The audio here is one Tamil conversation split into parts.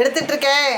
எடுத்துட்டு இருக்கேன்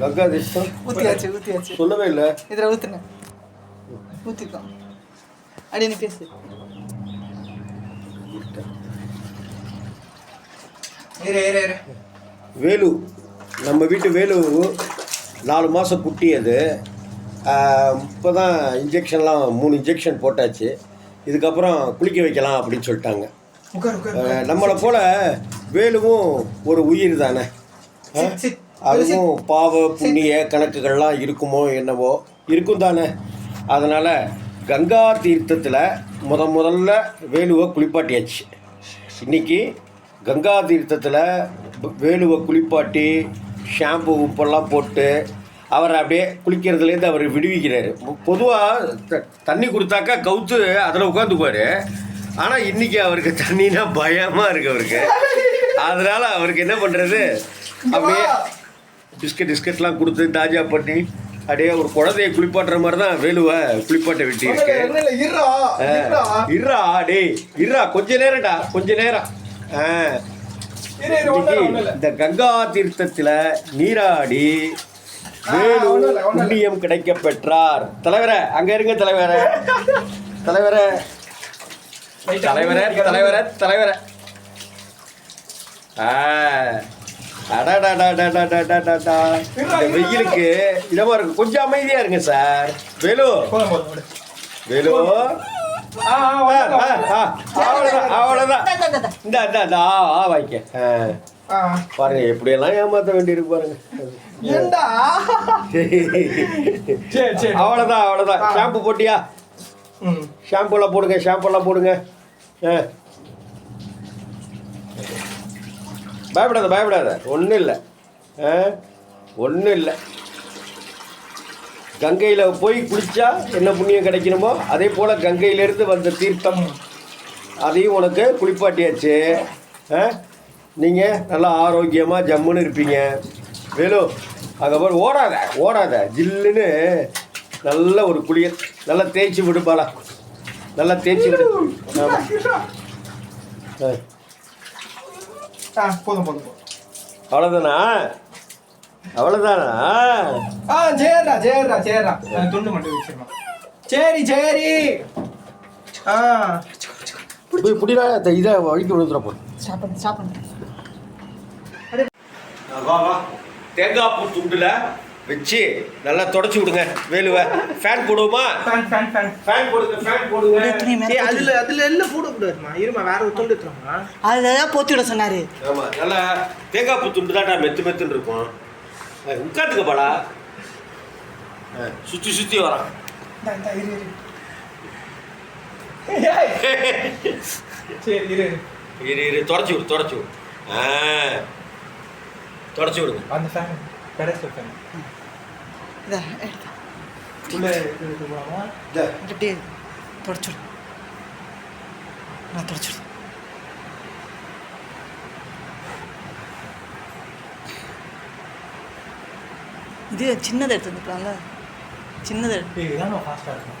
கங்கா தீர்த்தம் ஊத்தியாச்சு ஊத்தியாச்சு. சொல்லவே இல்லை. இதில் ஊத்துன. ஊத்திக்கோ. அப்படி நீ பேசு. வேலு. நம்ம வீட்டு வேலு நாலு மாதம் குட்டி அது இப்போ தான் இன்ஜெக்ஷன்லாம் மூணு இன்ஜெக்ஷன் போட்டாச்சு. இதுக்கப்புறம் குளிக்க வைக்கலாம் அப்படின்னு சொல்லிட்டாங்க. நம்மளை போல வேலுவும் ஒரு உயிர் தானே. அதுவும் பாவ புண்ணிய கணக்குகள்லாம் இருக்குமோ என்னவோ? இருக்கும் தானே. அதனால் கங்கா தீர்த்தத்தில் முத முதல்ல வேலுவை குளிப்பாட்டியாச்சு. இன்னைக்கு கங்கா தீர்த்தத்தில் வேலுவை குளிப்பாட்டி ஷாம்பு உப்பெல்லாம் போட்டு அவரை அப்படியே குளிக்கிறதுலேருந்து அவர் விடுவிக்கிறாரு. பொதுவாக தண்ணி கொடுத்தாக்கா கவுத்து அதில் உட்காந்துக்குவார் ஆனால் இன்னைக்கு அவருக்கு தண்ணினா பயமாக இருக்கு அவருக்கு. அதனால் அவருக்கு என்ன பண்ணுறது அப்படியே பிஸ்கட் பிஸ்கட்லாம் கொடுத்து தாஜா பண்ணி அப்படியே ஒரு குழந்தைய குளிப்பாட்டுற மாதிரி தான் வேலுவை குளிப்பாட்ட வெட்டி இருக்கு. இருறா டேய் இருறா கொஞ்ச நேரம்டா கொஞ்ச நேரம். இந்த கங்கா தீர்த்தத்துல நீராடி வேலு புண்ணியம் கிடைக்க பெற்றார் தலைவரே அங்க இருங்க தலைவரே. தலைவரே. தலைவரே தலைவரே தலைவரே. வெயிலுக்கு இடமா இருக்கு கொஞ்சம் அமைதியா இருங்க சார் வேலு வேலு அவ்வளோதான் அவ்வளோதான் இந்த இந்த ஆ. வாய்க்க பாருங்க எப்படியெல்லாம் ஏமாத்த வேண்டியிருக்கு பாருங்க. ஏண்டா? சரி, சரி. அவ்வளோதான் அவ்வளோதான். ஷாம்பு போட்டியா? ம். ஷாம்புலாம் போடுங்க ஷாம்புலாம் போடுங்க. ஆ. பயப்படாத பயப்படாத. ஒன்றும் இல்லை. ஆ. ஒன்றும் இல்லை. கங்கையில் போய் குளிச்சா என்ன புண்ணியம் கிடைக்கணுமோ? அதே போல் கங்கையிலேருந்து வந்த தீர்த்தம். அதையும் உனக்கு குளிப்பாட்டியாச்சு. ஆ. நீங்கள் நல்லா ஆரோக்கியமாக ஜம்முன்னு இருப்பீங்க. வேலு அங்கே போய் ஓடாத ஓடாத. ஜில்லுன்னு நல்ல ஒரு குளியல் நல்லா தேய்ச்சி விடுப்பாளா? நல்லா தேய்ச்சி விடு. போதும், போதும். அவ்வளோதானா அவ்வளோதானா ஆ, சரிடா, சரிடா, சரிடா. துண்டு மட்டும் வச்சிருமா. சரி சரி. ஆ. இப்படி இப்படிடா இதை வழிக்கு விழுந்துட பண்ணு ஸ்டாப் பண்ணு வா வா. தேங்காய் பூ துண்டுல வச்சு நல்லா தொடச்சி விடுங்க. வேலுவை ஃபேன் போடுவோமா? ஃபேன் ஃபேன் ஃபேன் ஃபேன் போடுங்க ஃபேன் போடுங்க. ஏய் அதுல அதுல எல்லாம் போட கூடாதுமா? இருமா வேற ஒரு துண்டு எடுத்துருமா அதுதான் போத்தி விட சொன்னாரு. ஆமா நல்லா தேங்காய் பூ துண்டு தான்டா மெத்து மெத்துன்னு இருக்கும். உட்காந்துக்க பாடா. அஹ், சுத்தி சுத்தி வரான் இரு இரு. ஏய். சரி இரு. இரு இரு தொடச்சி விடு தொடச்சி விடு. ஆ. தொடச்சி விடுங்க. அந்த ஃபேன் கடைசி ஃபேன் உள்ளே இப்படி தொடச்சி விடு. நான் தொடச்சி விடு. இது சின்னதை எடுத்து வந்துக்கலாம்ல? சின்னதை எடுத்து. இதுதான் ஃபாஸ்ட்டாக இருக்கும்.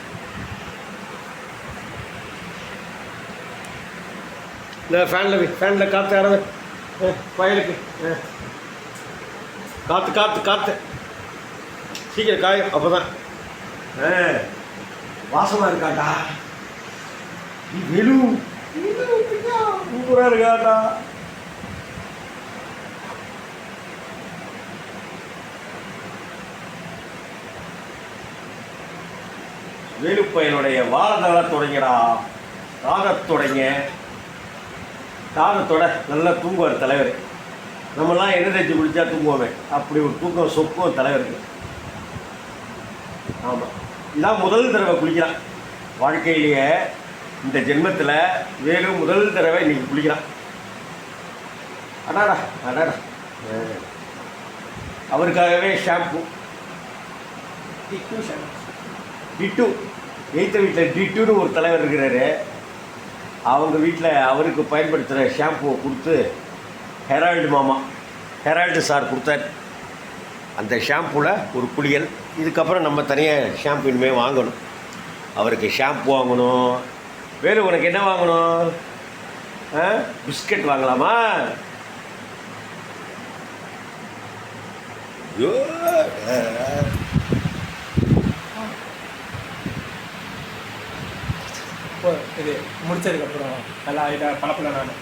இல்லை இந்த ஃபேனில் ஃபேனில் காற்று யாராவது? பயலுக்கு காற்று காற்று காற்று சீக்கிரம் காயும் அப்போ தான் வாசமாக இருக்காட்டா நீ வெளு. சூப்பராக இருக்காண்டா வேலுப்பையனுடைய வாழதள தொடங்கிடா. தாகத் தொடங்க. தாகத்தோட நல்லா தூங்குவார் தலைவர். நம்மலாம் தேய்ச்சி குளிச்சா தூங்குவோமே. அப்படி ஒரு தூக்கம் சொக்கும் தலைவருக்கு. ஆமாம் இதான் முதல் தடவை குளிக்கிறான். வாழ்க்கையிலேயே இந்த ஜென்மத்தில் வேலு முதல் தடவை இன்னைக்கு குளிக்கிறான். அடாடா அடாடா. அவருக்காகவே ஷாம்பு. டிட்டு எய்த்த வீட்டில் டிட்டுன்னு ஒரு தலைவர் இருக்கிறாரு. அவங்க வீட்டில் அவருக்கு பயன்படுத்துகிற ஷாம்புவை கொடுத்து ஹெரால்டு மாமா ஹெரால்டு சார் கொடுத்தார். அந்த ஷாம்புவில் ஒரு குளியல். இதுக்கப்புறம் நம்ம தனியாக ஷாம்பு இனிமேல் வாங்கணும். அவருக்கு ஷாம்பு வாங்கணும். வேறு உனக்கு என்ன வாங்கணும்? ஆ? பிஸ்கட் வாங்கலாமா? ஐயோ, இது முடிச்சதுக்கப்புறம் நல்லா இதாக பழப்பில் நான்